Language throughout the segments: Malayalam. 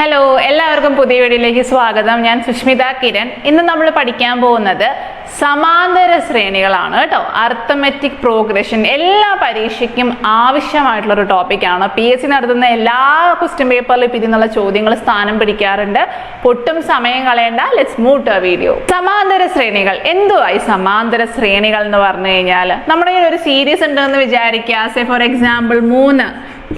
ഹലോ എല്ലാവർക്കും പുതിയ വീഡിയോയിലേക്ക് സ്വാഗതം. ഞാൻ സുഷ്മിത കിരൺ. ഇന്ന് നമ്മൾ പഠിക്കാൻ പോകുന്നത് സമാന്തര ശ്രേണികളാണ് കേട്ടോ. അർത്ഥമെറ്റിക് പ്രോഗ്രഷൻ എല്ലാ പരീക്ഷയ്ക്കും ആവശ്യമായിട്ടുള്ള ഒരു ടോപ്പിക്കാണ് പി എസ് സി നടത്തുന്ന എല്ലാ ക്വസ്റ്റ്യൻ പേപ്പറിലും ഇപ്പം ഇതിനുള്ള ചോദ്യങ്ങൾ സ്ഥാനം പിടിക്കാറുണ്ട്. ഒട്ടും സമയം കളയേണ്ട. ലെറ്റ്സ് മൂവ് ടു വീഡിയോ സമാന്തര ശ്രേണികൾ. എന്തുവായി സമാന്തര ശ്രേണികൾ എന്ന് പറഞ്ഞു കഴിഞ്ഞാൽ നമ്മുടെ ഒരു സീരീസ് ഉണ്ടെന്ന് വിചാരിക്കുക. സെ ഫോർ എക്സാമ്പിൾ മൂന്ന്.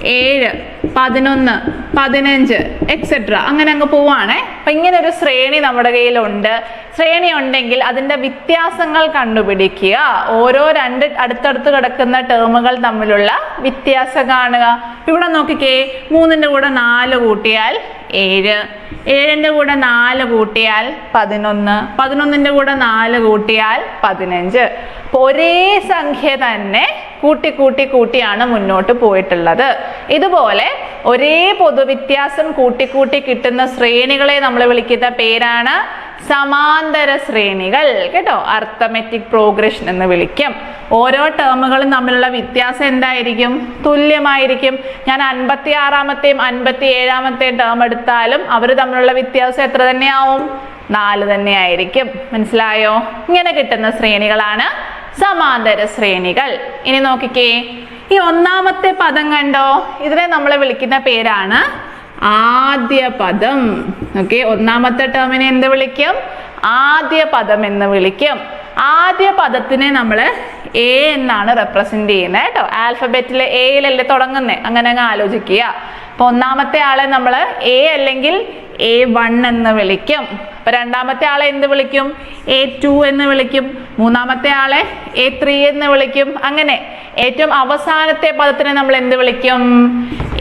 ഏഴ് പതിനൊന്ന് പതിനഞ്ച് എക്സെട്ര അങ്ങനെ അങ്ങ് പോവാണേ. അപ്പൊ ഇങ്ങനെ ഒരു ശ്രേണി നമ്മുടെ കയ്യിലുണ്ട്. ശ്രേണി ഉണ്ടെങ്കിൽ അതിന്റെ വ്യത്യാസങ്ങൾ കണ്ടുപിടിക്കുക. ഓരോ രണ്ട് അടുത്തടുത്ത് കിടക്കുന്ന ടേമുകൾ തമ്മിലുള്ള വ്യത്യാസം കാണുക. ഇവിടെ നോക്കിക്കേ മൂന്നിന്റെ കൂടെ നാല് കൂട്ടിയാൽ ഏഴ്. ഏഴിന്റെ കൂടെ നാല് കൂട്ടിയാൽ പതിനൊന്ന്. പതിനൊന്നിന്റെ കൂടെ നാല് കൂട്ടിയാൽ പതിനഞ്ച്. ഒരേ സംഖ്യ തന്നെ കൂട്ടി കൂട്ടി കൂട്ടിയാണ് മുന്നോട്ട് പോയിട്ടുള്ളത്. ഇതുപോലെ ഒരേ പൊതുവ്യത്യാസം കൂട്ടിക്കൂട്ടി കിട്ടുന്ന ശ്രേണികളെ നമ്മൾ വിളിക്കുന്ന പേരാണ് സമാന്തര ശ്രേണികൾ. കേട്ടോ? അർത്ഥമെറ്റിക് പ്രോഗ്രഷൻ എന്ന് വിളിക്കും. ഓരോ ടേമുകളും തമ്മിലുള്ള വ്യത്യാസം എന്തായിരിക്കും? തുല്യമായിരിക്കും. ഞാൻ അൻപത്തി ആറാമത്തെയും അൻപത്തി ഏഴാമത്തെയും ടേം എടുത്താലും അവർ തമ്മിലുള്ള വ്യത്യാസം എത്ര തന്നെയാവും? നാല് തന്നെയായിരിക്കും. മനസ്സിലായോ? ഇങ്ങനെ കിട്ടുന്ന ശ്രേണികളാണ് സമാന്തര ശ്രേണികൾ ഇനി നോക്കിക്കേ. ഈ ഒന്നാമത്തെ പദം കണ്ടോ? ഇതിനെ നമ്മൾ വിളിക്കുന്ന പേരാണ് ആദ്യ പദം ഓക്കെ ഒന്നാമത്തെ ടേമിനെ എന്ത് വിളിക്കും? ആദ്യ പദം എന്ന് വിളിക്കും. ആദ്യ പദത്തിനെ നമ്മൾ എ എന്നാണ് റെപ്രസെന്റ് ചെയ്യുന്നത് കേട്ടോ. ആൽഫബറ്റിലെ എയിലല്ലേ തുടങ്ങുന്നത് അങ്ങനെ അങ്ങ് ആലോചിക്കുക. അപ്പൊ ഒന്നാമത്തെ ആളെ നമ്മൾ എ അല്ലെങ്കിൽ എ വൺ എന്ന് വിളിക്കും. അപ്പൊ രണ്ടാമത്തെ ആളെ എന്ത് വിളിക്കും? എ ടു എന്ന് വിളിക്കും. മൂന്നാമത്തെ ആളെ എ ത്രീ എന്ന് വിളിക്കും. അങ്ങനെ ഏറ്റവും അവസാനത്തെ പദത്തിനെ നമ്മൾ എന്ത് വിളിക്കും?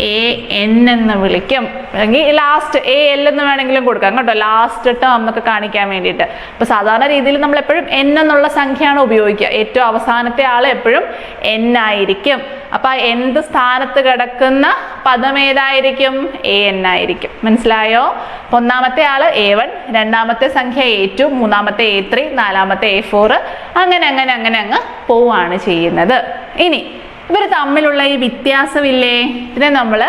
എ എൻ എന്ന് വിളിക്കും. അല്ലെങ്കിൽ ലാസ്റ്റ് എ എൽ എന്ന് വേണമെങ്കിലും കൊടുക്കാം കേട്ടോ. ലാസ്റ്റ് ടേം എന്നൊക്കെ കാണിക്കാൻ വേണ്ടിയിട്ട്. അപ്പൊ സാധാരണ രീതിയിൽ നമ്മൾ എപ്പോഴും എൻ എന്നുള്ള സംഖ്യയാണ് ഉപയോഗിക്കുക. ഏറ്റവും അവസാനത്തെ ആൾ എപ്പോഴും എൻ ആയിരിക്കും. അപ്പൊ എന്ത് സ്ഥാനത്ത് കിടക്കുന്ന പദം ഏതായിരിക്കും? എ എൻ ആയിരിക്കും. മനസ്സിലായോ? ഒന്നാമത്തെ ആൾ എ വൺ രണ്ടാമത്തെ സംഖ്യ എ ടു മൂന്നാമത്തെ എ ത്രീ നാലാമത്തെ എ ഫോർ അങ്ങനെ അങ്ങനെ അങ്ങനെ അങ്ങ് പോവാണ് ചെയ്യുന്നത്. ഇനി ഇവർ തമ്മിലുള്ള ഈ വ്യത്യാസമില്ലേ? ഇതിനെ നമ്മൾ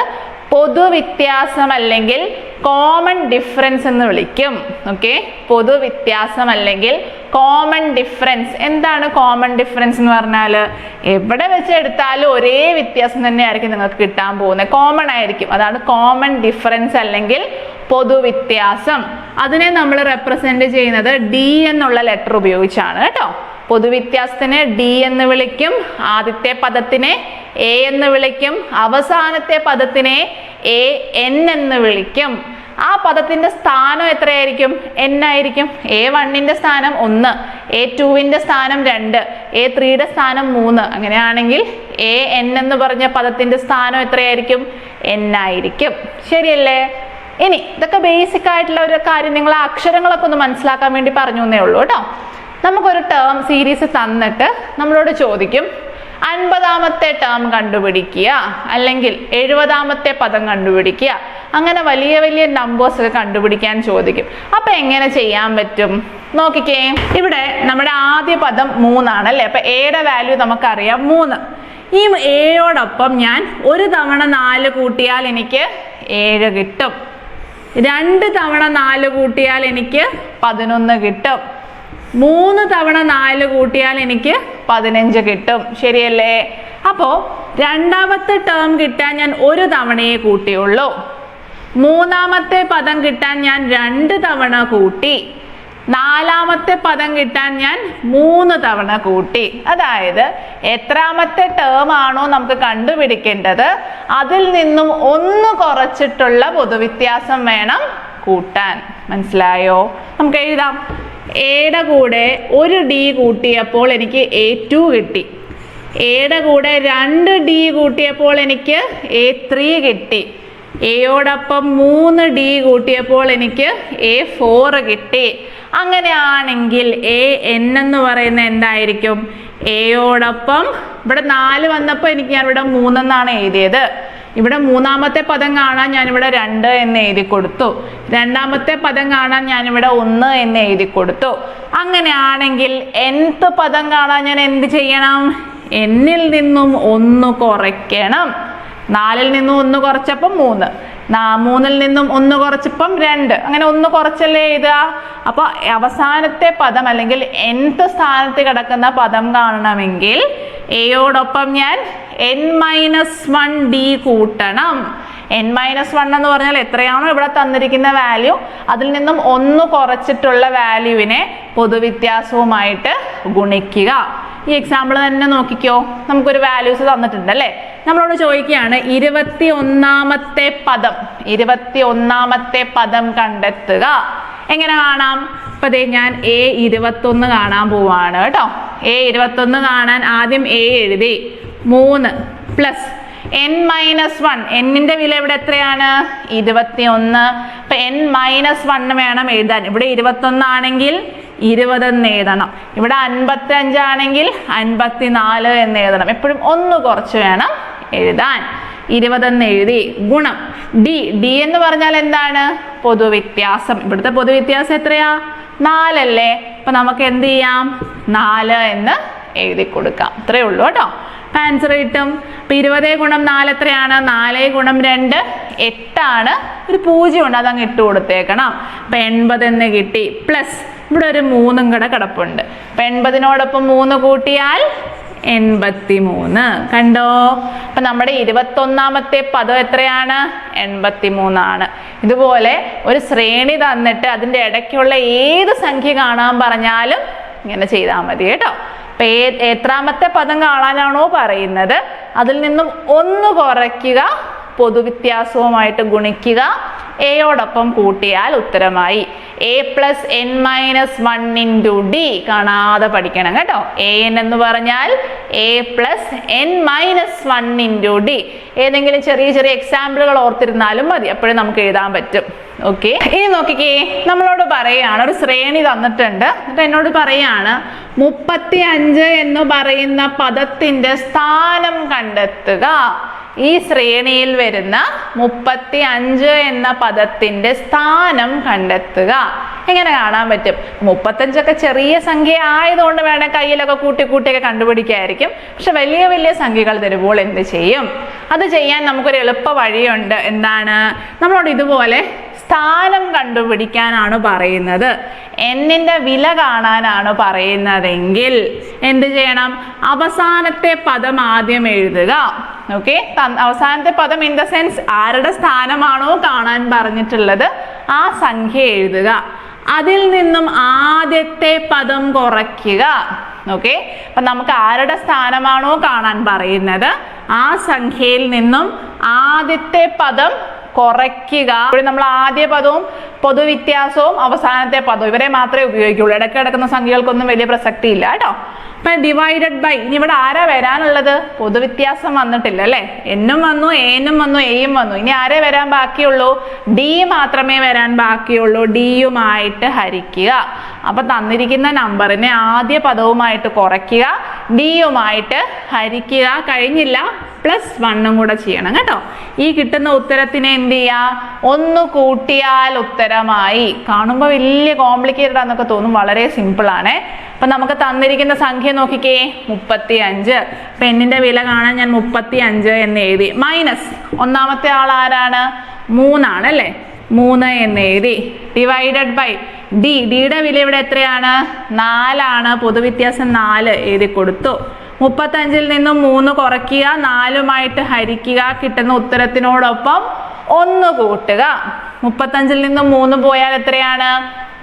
പൊതുവ്യത്യാസം അല്ലെങ്കിൽ കോമൺ ഡിഫറൻസ് എന്ന് വിളിക്കും. ഓക്കെ പൊതുവ്യത്യാസം അല്ലെങ്കിൽ കോമൺ ഡിഫറൻസ് എന്താണ് കോമൺ ഡിഫറൻസ് എന്ന് പറഞ്ഞാൽ എവിടെ വെച്ച് എടുത്താലും ഒരേ വ്യത്യാസം തന്നെയായിരിക്കും നിങ്ങൾക്ക് കിട്ടാൻ പോകുന്നത്. കോമൺ ആയിരിക്കും. അതാണ് കോമൺ ഡിഫറൻസ് അല്ലെങ്കിൽ പൊതുവ്യത്യാസം. അതിനെ നമ്മൾ റെപ്രസെന്റ് ചെയ്യുന്നത് ഡി എന്നുള്ള ലെറ്റർ ഉപയോഗിച്ചാണ് കേട്ടോ. പൊതുവ്യത്യാസത്തിനെ ഡി എന്ന് വിളിക്കും ആദ്യത്തെ പദത്തിനെ എ എന്ന് വിളിക്കും അവസാനത്തെ പദത്തിനെ എ എൻ എന്ന് വിളിക്കും. ആ പദത്തിന്റെ സ്ഥാനം എത്രയായിരിക്കും? എൻ ആയിരിക്കും. എ വണ്ണിന്റെ സ്ഥാനം ഒന്ന് എ ടുവിന്റെ സ്ഥാനം രണ്ട് എ ത്രീയുടെ സ്ഥാനം മൂന്ന്. അങ്ങനെയാണെങ്കിൽ എ എൻ എന്ന് പറഞ്ഞ പദത്തിന്റെ സ്ഥാനം എത്രയായിരിക്കും? എൻ ആയിരിക്കും. ശരിയല്ലേ? ഇനി ഇതൊക്കെ ബേസിക് ആയിട്ടുള്ള ഒരു കാര്യം നിങ്ങൾ അക്ഷരങ്ങളൊക്കെ ഒന്ന് മനസ്സിലാക്കാൻ വേണ്ടി പറഞ്ഞു എന്നേ ഉള്ളൂ കേട്ടോ. നമുക്കൊരു ടേം സീരീസ് തന്നിട്ട് നമ്മളോട് ചോദിക്കും അൻപതാമത്തെ ടേം കണ്ടുപിടിക്കുക അല്ലെങ്കിൽ എഴുപതാമത്തെ പദം കണ്ടുപിടിക്കുക. അങ്ങനെ വലിയ വലിയ നമ്പേഴ്സ് ഒക്കെ കണ്ടുപിടിക്കാൻ ചോദിക്കും. അപ്പൊ എങ്ങനെ ചെയ്യാൻ പറ്റും? നോക്കിക്കേ ഇവിടെ നമ്മുടെ ആദ്യ പദം മൂന്നാണ് അല്ലേ അപ്പൊ എയുടെ വാല്യൂ നമുക്കറിയാം മൂന്ന്. ഈ ഏഴോടൊപ്പം ഞാൻ ഒരു തവണ നാല് കൂട്ടിയാൽ എനിക്ക് ഏഴ് കിട്ടും. രണ്ട് തവണ നാല് കൂട്ടിയാൽ എനിക്ക് പതിനൊന്ന് കിട്ടും. മൂന്ന് തവണ നാല് കൂട്ടിയാൽ എനിക്ക് പതിനഞ്ച് കിട്ടും. ശരിയല്ലേ? അപ്പോ രണ്ടാമത്തെ ടേം കിട്ടാൻ ഞാൻ ഒരു തവണയെ കൂട്ടിയുള്ളൂ. മൂന്നാമത്തെ പദം കിട്ടാൻ ഞാൻ രണ്ട് തവണ കൂട്ടി. നാലാമത്തെ പദം കിട്ടാൻ ഞാൻ മൂന്ന് തവണ കൂട്ടി. അതായത് എത്രാമത്തെ ടേം ആണോ നമുക്ക് കണ്ടുപിടിക്കേണ്ടത് അതിൽ നിന്നും ഒന്ന് കുറച്ചിട്ടുള്ള പൊതുവ്യത്യാസം വേണം കൂട്ടാൻ. മനസ്സിലായോ? നമുക്ക് എഴുതാം. എയുടെ കൂടെ ഒരു ഡി കൂട്ടിയപ്പോൾ എനിക്ക് എ ടു കിട്ടി. എയുടെ കൂടെ രണ്ട് ഡി കൂട്ടിയപ്പോൾ എനിക്ക് എ ത്രീ കിട്ടി. എയോടൊപ്പം മൂന്ന് ഡി കൂട്ടിയപ്പോൾ എനിക്ക് എ ഫോർ കിട്ടി. അങ്ങനെയാണെങ്കിൽ എ എൻ എന്ന് പറയുന്നത് എന്തായിരിക്കും? എയോടൊപ്പം ഇവിടെ നാല് വന്നപ്പോൾ എനിക്ക് ഞാൻ ഇവിടെ മൂന്നെന്നാണ് എഴുതിയത്. ഇവിടെ മൂന്നാമത്തെ പദം കാണാൻ ഞാനിവിടെ രണ്ട് എന്ന് എഴുതി കൊടുത്തു. രണ്ടാമത്തെ പദം കാണാൻ ഞാനിവിടെ ഒന്ന് എന്ന് എഴുതി കൊടുത്തു. അങ്ങനെയാണെങ്കിൽ nth പദം കാണാൻ ഞാൻ എന്ത് ചെയ്യണം? എന്നിൽ നിന്നും ഒന്ന് കുറയ്ക്കണം. നാലിൽ നിന്നും ഒന്ന് കുറച്ചപ്പോൾ മൂന്ന്. മൂന്നിൽ നിന്നും ഒന്ന് കുറച്ചിപ്പം രണ്ട്. അങ്ങനെ ഒന്ന് കുറച്ചല്ലേ എഴുതുക? അപ്പോൾ അവസാനത്തെ പദം അല്ലെങ്കിൽ എൻത്ത് സ്ഥാനത്ത് കിടക്കുന്ന പദം കാണണമെങ്കിൽ എയോടൊപ്പം ഞാൻ എൻ മൈനസ് വൺ ഡി കൂട്ടണം. എൻ മൈനസ് വൺ എന്ന് പറഞ്ഞാൽ എത്രയാണോ ഇവിടെ തന്നിരിക്കുന്ന വാല്യൂ അതിൽ നിന്നും ഒന്ന് കുറച്ചിട്ടുള്ള വാല്യൂവിനെ പൊതുവ്യത്യാസവുമായിട്ട് ഗുണിക്കുക. ഈ എക്സാമ്പിൾ തന്നെ നോക്കിക്കോ. നമുക്കൊരു വാല്യൂസ് തന്നിട്ടുണ്ട് അല്ലേ? നമ്മളോട് ചോദിക്കുകയാണ് ഇരുപത്തി ഒന്നാമത്തെ പദം ഇരുപത്തി ഒന്നാമത്തെ പദം കണ്ടെത്തുക. എങ്ങനെ കാണാം? ഇപ്പൊ ദേ ഞാൻ എ ഇരുപത്തൊന്ന് കാണാൻ പോവാണ് കേട്ടോ. എ ഇരുപത്തൊന്ന് കാണാൻ ആദ്യം എ എഴുതി. മൂന്ന് പ്ലസ് എൻ മൈനസ് വൺ എന്നിന്റെ വില ഇവിടെ എത്രയാണ്? ഇരുപത്തി ഒന്ന് അപ്പൊ എൻ മൈനസ് വണ്ണ് വേണം എഴുതാൻ. ഇവിടെ ഇരുപത്തൊന്ന് ആണെങ്കിൽ ഇരുപത് എന്ന് എഴുതണം. ഇവിടെ അൻപത്തി അഞ്ചാണെങ്കിൽ അൻപത്തി നാല് എന്ന് എഴുതണം. എപ്പോഴും ഒന്ന് കുറച്ച് വേണം എഴുതാൻ. ഇരുപതെന്ന് എഴുതി. ഗുണം. ഡി ഡി എന്ന് പറഞ്ഞാൽ എന്താണ്? പൊതുവ്യത്യാസം. ഇവിടുത്തെ പൊതുവ്യത്യാസം എത്രയാ? നാലല്ലേ. അപ്പൊ നമുക്ക് എന്ത് ചെയ്യാം? നാല് എന്ന് എഴുതി കൊടുക്കാം. അത്രേ ഉള്ളൂ കേട്ടോ. ആൻസർ കിട്ടും. അപ്പം ഇരുപത് ഗുണം നാല് എത്രയാണ്? നാല് ഗുണം രണ്ട് എട്ടാണ്. ഒരു പൂജ്യം ഉണ്ട് അതങ്ങ് ഇട്ട് കൊടുത്തേക്കണം. അപ്പൊ എൺപത് എന്ന് കിട്ടി. പ്ലസ് ഇവിടെ ഒരു മൂന്നും കൂടെ കിടപ്പുണ്ട്. അപ്പൊ എൺപതിനോടൊപ്പം മൂന്ന് കൂട്ടിയാൽ എൺപത്തി മൂന്ന് കണ്ടോ? അപ്പൊ നമ്മുടെ ഇരുപത്തൊന്നാമത്തെ പദം എത്രയാണ്? എൺപത്തി മൂന്നാണ് ഇതുപോലെ ഒരു ശ്രേണി തന്നിട്ട് അതിന്റെ ഇടയ്ക്കുള്ള ഏത് സംഖ്യ കാണാൻ പറഞ്ഞാലും ഇങ്ങനെ ചെയ്താൽ മതി കേട്ടോ. അപ്പൊ ഏ എത്രാമത്തെ പദം കാണാനാണോ പറയുന്നത്? അതിൽ നിന്നും ഒന്ന് കുറയ്ക്കുക. പൊതുവ്യത്യാസവുമായിട്ട് ഗുണിക്കുക. എയോടൊപ്പം കൂട്ടിയാൽ ഉത്തരമായി. A plus n minus one into d കാണാതെ പഠിക്കണം കേട്ടോ. എ എൻ എന്ന് പറഞ്ഞാൽ a plus n minus one into d ഏതെങ്കിലും ചെറിയ ചെറിയ എക്സാമ്പിളുകൾ ഓർത്തിരുന്നാലും മതി. അപ്പോഴും നമുക്ക് എഴുതാൻ പറ്റും. ഓക്കെ ഇനി നോക്കിക്കേ. നമ്മളോട് പറയാണ് ഒരു ശ്രേണി തന്നിട്ടുണ്ട്. എന്നിട്ട് എന്നോട് പറയാണ് മുപ്പത്തി അഞ്ച് എന്ന് പറയുന്ന പദത്തിന്റെ സ്ഥാനം കണ്ടെത്തുക. ഈ ശ്രേണിയിൽ വരുന്ന മുപ്പത്തി അഞ്ച് എന്ന പദത്തിന്റെ സ്ഥാനം കണ്ടെത്തുക. എങ്ങനെ കാണാൻ പറ്റും? മുപ്പത്തഞ്ചൊക്കെ ചെറിയ സംഖ്യ ആയതുകൊണ്ട് വേണേൽ കയ്യിലൊക്കെ കൂട്ടി കൂട്ടിയൊക്കെ കണ്ടുപിടിക്കായിരിക്കും. പക്ഷെ വലിയ വലിയ സംഖ്യകൾ തരുമ്പോൾ എന്ത് ചെയ്യും? അത് ചെയ്യാൻ നമുക്കൊരു എളുപ്പ വഴിയുണ്ട് എന്താണ്? നമ്മളോട് ഇതുപോലെ സ്ഥാനം കണ്ടുപിടിക്കാനാണ് പറയുന്നത്. എന്നിന്റെ വില കാണാനാണ് പറയുന്നതെങ്കിൽ എന്ത് ചെയ്യണം? അവസാനത്തെ പദം ആദ്യം എഴുതുക. ഓക്കെ അവസാനത്തെ പദം ഇൻ ദ സെൻസ് ആരുടെ സ്ഥാനമാണോ കാണാൻ പറഞ്ഞിട്ടുള്ളത് ആ സംഖ്യ എഴുതുക. അതിൽ നിന്നും ആദ്യത്തെ പദം കുറയ്ക്കുക. ഓക്കെ അപ്പൊ നമുക്ക് ആരുടെ സ്ഥാനമാണോ കാണാൻ പറയുന്നത്? ആ സംഖ്യയിൽ നിന്നും ആദ്യത്തെ പദം കുറയ്ക്കുക. ഇവിടെ നമ്മൾ ആദ്യ പദവും പൊതുവ്യത്യാസവും അവസാനത്തെ പദവും ഇവരെ മാത്രമേ ഉപയോഗിക്കുകയുള്ളൂ ഇടയ്ക്ക് കിടക്കുന്ന സംഖ്യകൾക്കൊന്നും വലിയ പ്രസക്തി ഇല്ല കേട്ടോ? അപ്പൊ ഡിവൈഡഡ് ബൈ ഇനി ഇവിടെ ആരാ വരാനുള്ളത്? പൊതുവ്യത്യാസം വന്നിട്ടില്ല അല്ലേ? എന്നും വന്നു എനും വന്നു എയും വന്നു. ഇനി ആരെ വരാൻ ബാക്കിയുള്ളൂ? ഡി മാത്രമേ വരാൻ ബാക്കിയുള്ളൂ. ഡിയുമായിട്ട് ഹരിക്കുക. അപ്പൊ തന്നിരിക്കുന്ന നമ്പറിനെ ആദ്യ പദവുമായിട്ട് കുറയ്ക്കുക. ഡിയുമായിട്ട് ഹരിക്കുക. കഴിഞ്ഞില്ല പ്ലസ് വണ്ണും കൂടെ ചെയ്യണം കേട്ടോ. ഈ കിട്ടുന്ന ഉത്തരത്തിനെ എന്ത് ചെയ്യുക ഒന്ന് കൂട്ടിയാൽ ഉത്തരമായി. കാണുമ്പോൾ വലിയ കോംപ്ലിക്കേറ്റഡ് ആണെന്നൊക്കെ തോന്നും. വളരെ സിമ്പിൾ ആണ്. അപ്പൊ നമുക്ക് തന്നിരിക്കുന്ന സംഖ്യ നോക്കിക്കേ. മുപ്പത്തി അഞ്ച് പെണ്ണിന്റെ വില കാണാൻ ഞാൻ മുപ്പത്തി അഞ്ച് എന്ന് എഴുതി. മൈനസ് ഒന്നാമത്തെ ആൾ ആരാണ്? മൂന്നാണ് അല്ലേ? മൂന്ന് എന്ന് എഴുതി. ഡിവൈഡഡ് ബൈ ഡി ഡിയുടെ വില ഇവിടെ എത്രയാണ്? നാലാണ്. പൊതുവ്യത്യാസം നാല് എഴുതി കൊടുത്തു. മുപ്പത്തഞ്ചിൽ നിന്നും മൂന്ന് കുറയ്ക്കുക നാലുമായിട്ട് ഹരിക്കുക കിട്ടുന്ന ഉത്തരത്തിനോടൊപ്പം ഒന്ന് കൂട്ടുക. മുപ്പത്തഞ്ചിൽ നിന്നും മൂന്ന് പോയാൽ എത്രയാണ്?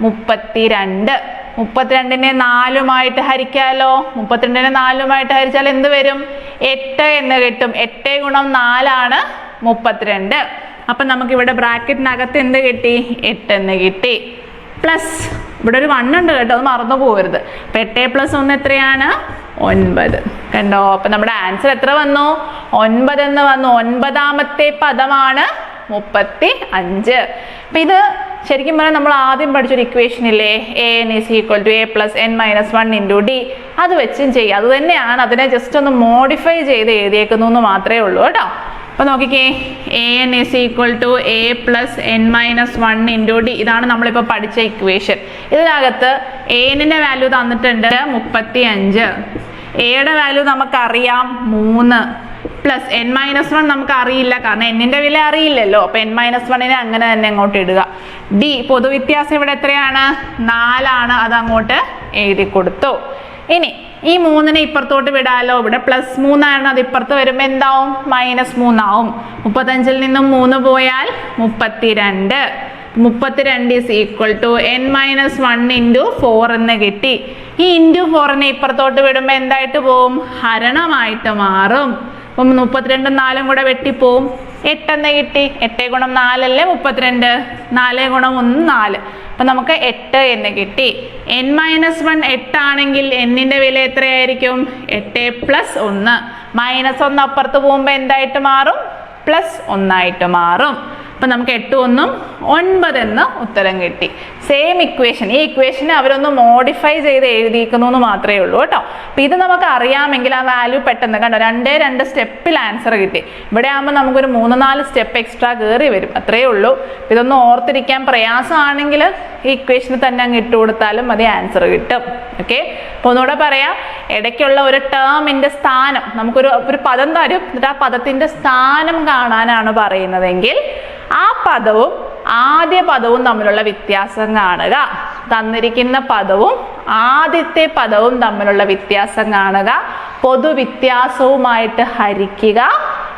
മുപ്പത്തിരണ്ട്. മുപ്പത്തിരണ്ടിനെ നാലുമായിട്ട് ഹരിക്കാലോ? മുപ്പത്തിരണ്ടിനെ നാലുമായിട്ട് ഹരിച്ചാൽ എന്ത് വരും? എട്ട് എന്ന് കിട്ടും. എട്ട് ഗുണം നാലാണ് മുപ്പത്തിരണ്ട്. അപ്പൊ നമുക്ക് ഇവിടെ ബ്രാക്കറ്റിനകത്ത് എന്ത് കിട്ടി? എട്ട് എന്ന് കിട്ടി. പ്ലസ് ഇവിടെ ഒരു ഉണ്ട് കേട്ടോ അത് മറന്നു പോകരുത് അപ്പൊ എട്ട് പ്ലസ് ഒന്ന് എത്രയാണ്? ഒൻപത്. കണ്ടോ? അപ്പൊ നമ്മുടെ ആൻസർ എത്ര വന്നു? ഒൻപത് എന്ന് വന്നു. ഒൻപതാമത്തെ പദമാണ് മുപ്പത്തി അഞ്ച് അപ്പൊ ഇത് ശരിക്കും പറഞ്ഞാൽ നമ്മൾ ആദ്യം പഠിച്ചൊരു ഇക്വേഷൻ ഇല്ലേ? A n is equal to a plus n minus one into d അത് വെച്ചും ചെയ്യുക. അത് തന്നെയാണ് അതിനെ ജസ്റ്റ് ഒന്ന് മോഡിഫൈ ചെയ്ത് എഴുതിയേക്കുന്നു എന്ന് മാത്രമേ ഉള്ളൂ കേട്ടോ. അപ്പൊ നോക്കിക്കേ. A n is equal to a plus n minus one into d ഇതാണ് നമ്മളിപ്പോൾ പഠിച്ച ഇക്വേഷൻ ഇതിനകത്ത് എ വാല്യൂ തന്നിട്ടുണ്ട് മുപ്പത്തി അഞ്ച് എയുടെ വാല്യൂ നമുക്കറിയാം മൂന്ന്. പ്ലസ് എൻ മൈനസ് വൺ നമുക്ക് അറിയില്ല. കാരണം എന്നിന്റെ വില അറിയില്ലല്ലോ. അപ്പൊ എൻ മൈനസ് വണ്ണിനെ അങ്ങനെ തന്നെ അങ്ങോട്ട് ഇടുക. ഡി പൊതുവ്യത്യാസം ഇവിടെ എത്രയാണ്? നാലാണ്. അത് അങ്ങോട്ട് എഴുതി കൊടുത്തു. ഇനി ഈ മൂന്നിനെ ഇപ്പുറത്തോട്ട് വിടാലോ? ഇവിടെ പ്ലസ് മൂന്നാണ്. അത് ഇപ്പുറത്ത് വരുമ്പോൾ എന്താവും? മൈനസ് മൂന്നാവും. മുപ്പത്തഞ്ചിൽ നിന്നും മൂന്ന് പോയാൽ മുപ്പത്തിരണ്ട്. മുപ്പത്തിരണ്ട് is equal to n minus one into four എന്ന് കിട്ടി. ഈ ഇന്റു ഫോറിനെ ഇപ്പുറത്തോട്ട് വിടുമ്പോൾ എന്തായിട്ട് പോവും? ഹരണമായിട്ട് മാറും. മുപ്പത്തിരണ്ടും നാലും കൂടെ വെട്ടിപ്പോവും എട്ടെന്ന് കിട്ടി. എട്ട് ഗുണം നാലല്ലേ മുപ്പത്തിരണ്ട്? നാല് ഗുണം ഒന്ന് നാല്. അപ്പം നമുക്ക് എട്ട് എന്ന് കിട്ടി. എൻ മൈനസ് വൺ എട്ടാണെങ്കിൽ എന്നിന്റെ വില എത്രയായിരിക്കും? എട്ട് പ്ലസ് ഒന്ന്. മൈനസ് ഒന്ന് അപ്പുറത്ത് പോകുമ്പോൾ എന്തായിട്ട് മാറും? പ്ലസ് ഒന്നായിട്ട് മാറും. അപ്പം നമുക്ക് എട്ട് ഒന്നും ഒൻപത് എന്ന് ഉത്തരം കിട്ടി. സെയിം ഇക്വേഷൻ ഈ ഇക്വേഷനെ അവരൊന്ന് മോഡിഫൈ ചെയ്ത് എഴുതിയിരിക്കുന്നു എന്ന് മാത്രമേ ഉള്ളൂ കേട്ടോ. അപ്പം ഇത് നമുക്ക് അറിയാമെങ്കിൽ ആ വാല്യൂ പെട്ടെന്ന് കണ്ടോ രണ്ടേ രണ്ട് സ്റ്റെപ്പിൽ ആൻസർ കിട്ടി. ഇവിടെ ആകുമ്പോൾ നമുക്കൊരു മൂന്ന് നാല് സ്റ്റെപ്പ് എക്സ്ട്രാ കയറി വരും. അത്രയേ ഉള്ളൂ. ഇതൊന്ന് ഓർത്തിരിക്കാൻ പ്രയാസമാണെങ്കിൽ ഈ ഇക്വേഷന് തന്നെ അങ്ങ് ഇട്ട് കൊടുത്താലും മതി ആൻസർ കിട്ടും. ഓക്കെ അപ്പോൾ ഒന്നുകൂടെ പറയാം. ഇടയ്ക്കുള്ള ഒരു ടേമിന്റെ സ്ഥാനം നമുക്കൊരു ഒരു പദം തരും. എന്നിട്ട് ആ പദത്തിന്റെ സ്ഥാനം കാണാനാണ് പറയുന്നതെങ്കിൽ ആ പദവും ആദ്യ പദവും തമ്മിലുള്ള വ്യത്യാസം കാണുക. തന്നിരിക്കുന്ന പദവും ആദ്യത്തെ പദവും തമ്മിലുള്ള വ്യത്യാസം കാണുക. പൊതുവ്യത്യാസവുമായിട്ട് ഹരിക്കുക.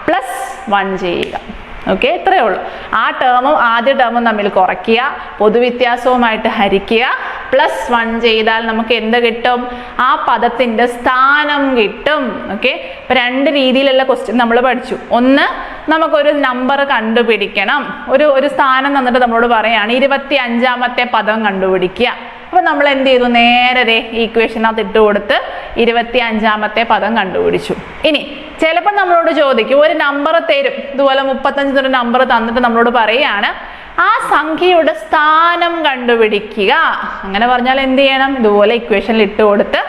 പ്ലസ് വൺ ചെയ്യുക. ഓക്കെ ഇത്രയേ ഉള്ളൂ. ആ ടേമും ആദ്യ ടേമും തമ്മിൽ കുറയ്ക്കുക പൊതുവ്യത്യാസവുമായിട്ട് ഹരിക്കുക. പ്ലസ് വൺ ചെയ്താൽ നമുക്ക് എന്ത് കിട്ടും? ആ പദത്തിന്റെ സ്ഥാനം കിട്ടും. ഓക്കെ ഇപ്പം രണ്ട് രീതിയിലുള്ള ക്വസ്റ്റ്യൻ നമ്മൾ പഠിച്ചു. ഒന്ന് നമുക്കൊരു നമ്പർ കണ്ടുപിടിക്കണം. ഒരു ഒരു സ്ഥാനം തന്നിട്ട് നമ്മളോട് പറയാണ് ഇരുപത്തി അഞ്ചാമത്തെ പദം കണ്ടുപിടിക്കുക. അപ്പൊ നമ്മൾ എന്ത് ചെയ്തു? നേരെ ഈക്വേഷനകത്ത് ഇട്ട് കൊടുത്ത് ഇരുപത്തി അഞ്ചാമത്തെ പദം കണ്ടുപിടിച്ചു. ഇനി ചിലപ്പോൾ നമ്മളോട് ചോദിക്കും ഒരു നമ്പർ തരും. ഇതുപോലെ മുപ്പത്തഞ്ച് നമ്പർ തന്നിട്ട് നമ്മളോട് പറയുകയാണ് ആ സംഖ്യയുടെ സ്ഥാനം കണ്ടുപിടിക്കുക. അങ്ങനെ പറഞ്ഞാൽ എന്ത് ചെയ്യണം? ഇതുപോലെ ഇക്വേഷനിൽ ഇട്ട് കൊടുത്ത്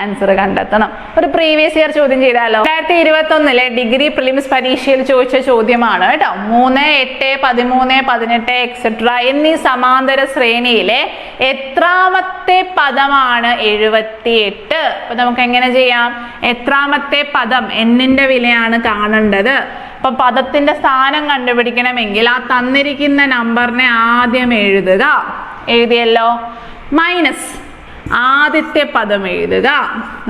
ആൻസർ കണ്ടെത്തണം. ഒരു പ്രീവിയസ് ഇയർ ചോദ്യം ചെയ്താലോ? രണ്ടായിരത്തി ഇരുപത്തി ഒന്നിലെ ഡിഗ്രി പ്രിലിംസ് പരീക്ഷയിൽ ചോദിച്ച ചോദ്യമാണ് കേട്ടോ. മൂന്ന് എട്ട് പതിമൂന്ന് പതിനെട്ട് എക്സെട്ര എന്നീ സമാന്തര ശ്രേണിയിലെ എത്രാമത്തെ പദമാണ് എഴുപത്തി എട്ട് അപ്പൊ നമുക്ക് എങ്ങനെ ചെയ്യാം? എത്രാമത്തെ പദം എന്നിന്റെ വിലയാണ് കാണേണ്ടത്. അപ്പൊ പദത്തിന്റെ സ്ഥാനം കണ്ടുപിടിക്കണമെങ്കിൽ ആ തന്നിരിക്കുന്ന നമ്പറിനെ ആദ്യം എഴുതുക. എഴുതിയല്ലോ? മൈനസ് ആദ്യത്തെ പദം എഴുതുക.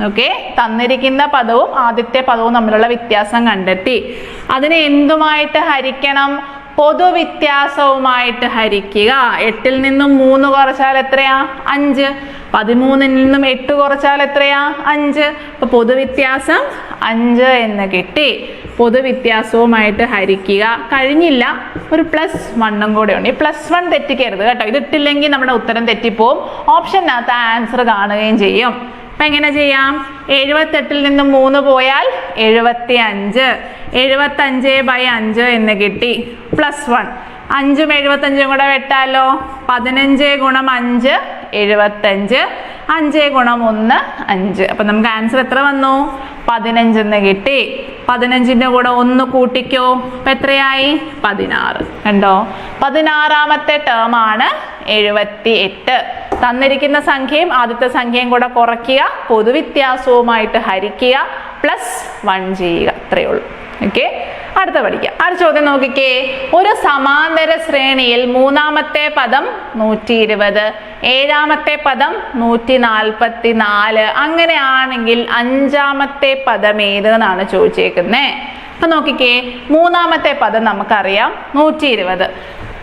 ഓക്കെ തന്നിരിക്കുന്ന പദവും ആദ്യത്തെ പദവും തമ്മിലുള്ള വ്യത്യാസം കണ്ടെത്തി. അതിനെ എന്തുമായിട്ട് ഹരിക്കണം? പൊതുവ്യത്യാസവുമായിട്ട് ഹരിക്കുക. എട്ടിൽ നിന്നും മൂന്ന് കുറച്ചാൽ എത്രയാ? അഞ്ച്. പതിമൂന്നിൽ നിന്നും എട്ട് കുറച്ചാൽ എത്രയാ? അഞ്ച്. അപ്പൊ പൊതുവ്യത്യാസം അഞ്ച് എന്ന് കിട്ടി. പൊതുവ്യത്യാസവുമായിട്ട് ഹരിക്കുക. കഴിഞ്ഞില്ല. ഒരു പ്ലസ് വണ്ണും കൂടെ ഉണ്ട്. ഈ പ്ലസ് വൺ തെറ്റിക്കരുത് കേട്ടോ. ഇത് ഇട്ടില്ലെങ്കിൽ നമ്മുടെ ഉത്തരം തെറ്റിപ്പോവും. ഓപ്ഷനകത്ത് ആൻസർ കാണുകയും ചെയ്യും. അപ്പം എങ്ങനെ ചെയ്യാം? എഴുപത്തെട്ടിൽ നിന്ന് മൂന്ന് പോയാൽ എഴുപത്തി അഞ്ച് എഴുപത്തഞ്ച് ബൈ അഞ്ച് എന്ന് കിട്ടി. പ്ലസ് വൺ അഞ്ചും എഴുപത്തഞ്ചും കൂടെ വെട്ടാലോ? പതിനഞ്ച് ഗുണം അഞ്ച് എഴുപത്തഞ്ച്. അഞ്ച് ഗുണം ഒന്ന് അഞ്ച്. അപ്പം നമുക്ക് ആൻസർ എത്ര വന്നു? പതിനഞ്ചെന്ന് കിട്ടി. പതിനഞ്ചിന്റെ കൂടെ ഒന്ന് കൂട്ടിക്കോ. അപ്പം എത്രയായി? പതിനാറ്. കണ്ടോ? പതിനാറാമത്തെ ടേമാണ് എഴുപത്തി എട്ട് തന്നിരിക്കുന്ന സംഖ്യയും ആദ്യത്തെ സംഖ്യയും കൂടെ കുറയ്ക്കുക പൊതുവ്യത്യാസവുമായിട്ട് ഹരിക്കുക പ്ലസ് വൺ ചെയ്യുക. അത്രയേ ഉള്ളൂ. ഓക്കെ അടുത്ത പഠിക്കാം. അടുത്ത ചോദ്യം നോക്കിക്കേ. ഒരു സമാന്തര ശ്രേണിയിൽ മൂന്നാമത്തെ പദം നൂറ്റി ഇരുപത് ഏഴാമത്തെ പദം നൂറ്റി നാൽപ്പത്തി നാല് അങ്ങനെയാണെങ്കിൽ അഞ്ചാമത്തെ പദം ഏത് എന്നാണ് ചോദിച്ചേക്കുന്നത് അപ്പൊ നോക്കിക്കേ. മൂന്നാമത്തെ പദം നമുക്കറിയാം നൂറ്റി ഇരുപത്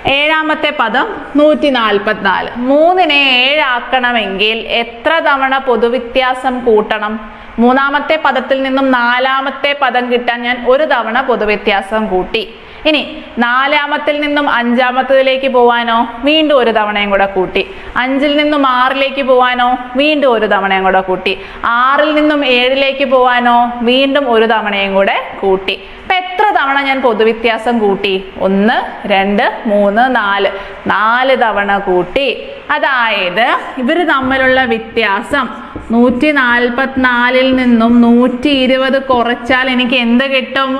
ഏഴാമത്തെ പദം നൂറ്റി നാൽപ്പത്തിനാല് മൂന്നിനെ ഏഴാക്കണമെങ്കിൽ എത്ര തവണ പൊതുവ്യത്യാസം കൂട്ടണം? മൂന്നാമത്തെ പദത്തിൽ നിന്നും നാലാമത്തെ പദം കിട്ടാൻ ഞാൻ ഒരു തവണ പൊതുവ്യത്യാസം കൂട്ടി. ഇനി നാലാമത്തിൽ നിന്നും അഞ്ചാമത്തതിലേക്ക് പോവാനോ വീണ്ടും ഒരു തവണയും കൂടെ കൂട്ടി. അഞ്ചിൽ നിന്നും ആറിലേക്ക് പോവാനോ വീണ്ടും ഒരു തവണയും കൂടെ കൂട്ടി. ആറിൽ നിന്നും ഏഴിലേക്ക് പോവാനോ വീണ്ടും ഒരു തവണയും കൂടെ കൂട്ടി. അപ്പൊ എത്ര തവണ ഞാൻ പൊതുവ്യത്യാസം കൂട്ടി? ഒന്ന് രണ്ട് മൂന്ന് നാല്. നാല് തവണ കൂട്ടി. അതായത് ഇവർ തമ്മിലുള്ള വ്യത്യാസം നൂറ്റി നാൽപ്പത്തിനാലിൽ നിന്നും നൂറ്റി ഇരുപത് കുറച്ചാൽ എനിക്ക് എന്ത് കിട്ടും?